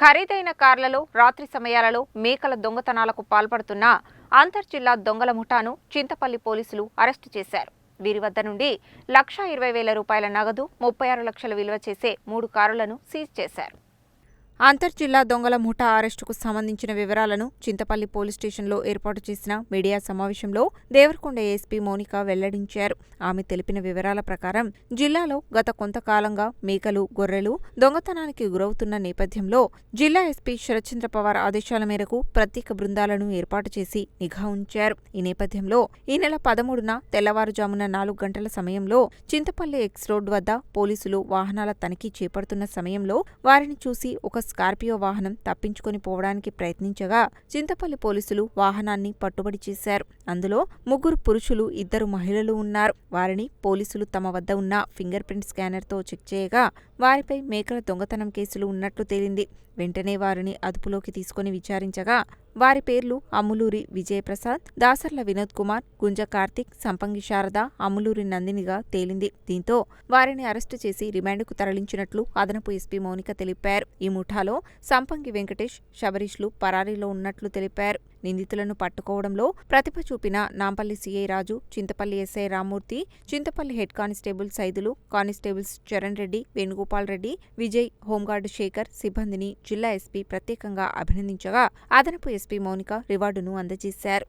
ఖరీదైన కార్లలో రాత్రి సమయాలలో మేకల దొంగతనాలకు పాల్పడుతున్న అంతర్జిల్లా దొంగల ముఠాను చింతపల్లి పోలీసులు అరెస్టు చేశారు. వీరి వద్ద నుండి లక్షా ఇరవై వేల రూపాయల నగదు ముప్పై ఆరు లక్షల విలువ చేసే మూడు కారులను సీజ్ చేశారు. అంతర్జిల్లా దొంగల ముఠా అరెస్టుకు సంబంధించిన వివరాలను చింతపల్లి పోలీస్ స్టేషన్లో ఏర్పాటు చేసిన మీడియా సమావేశంలో దేవరకొండ ఎస్పీ మౌనిక వెల్లడించారు. ఆమె తెలిపిన వివరాల ప్రకారం జిల్లాలో గత కొంతకాలంగా మేకలు గొర్రెలు దొంగతనానికి గురవుతున్న నేపథ్యంలో జిల్లా ఎస్పీ శరత్చంద్ర పవార్ ఆదేశాల మేరకు ప్రత్యేక బృందాలను ఏర్పాటు చేసి నిఘా ఉంచారు. ఈ నేపథ్యంలో ఈ నెల పదమూడున తెల్లవారుజామున నాలుగు గంటల సమయంలో చింతపల్లి ఎక్స్ రోడ్ వద్ద పోలీసులు వాహనాల తనిఖీ చేపడుతున్న సమయంలో వారిని చూసి ఒక స్కార్పియో వాహనం తప్పించుకొని పోవడానికి ప్రయత్నించగా చింతపల్లి పోలీసులు వాహనాన్ని పట్టుబడి చేశారు. అందులో ముగ్గురు పురుషులు ఇద్దరు మహిళలు ఉన్నారు. వారిని పోలీసులు తమ వద్ద ఉన్న ఫింగర్ ప్రింట్ స్కానర్తో చెక్ చేయగా వారిపై మేకల దొంగతనం కేసులు ఉన్నట్లు తేలింది. వెంటనే వారిని అదుపులోకి తీసుకుని విచారించగా వారి పేర్లు అమ్ములూరి విజయప్రసాద్ దాసర్ల వినోద్ కుమార్ గుంజ కార్తిక్ సంపంగి శారద అమ్ములూరి నందినిగా తేలింది. దీంతో వారిని అరెస్టు చేసి రిమాండ్కు తరలించినట్లు అదనపు ఎస్పీ మౌనిక తెలిపారు. ఈ ముఠాలో సంపంగి వెంకటేష్ శబరీష్లు పరారీలో ఉన్నట్లు తెలిపారు. నిందితులను పట్టుకోవడంలో ప్రతిభ చూపిన Nampally CI Raju Chintapalli SI Rammurthy Chintapalli head constable Saidulu constables Charan Reddy Venugopal Reddy Vijay home guard Shekar సిబ్బందిని జిల్లా ఎస్పీ ప్రత్యేకంగా అభినందించగా అదనపు ఎస్పీ మౌనిక రివార్డును అందజేశారు.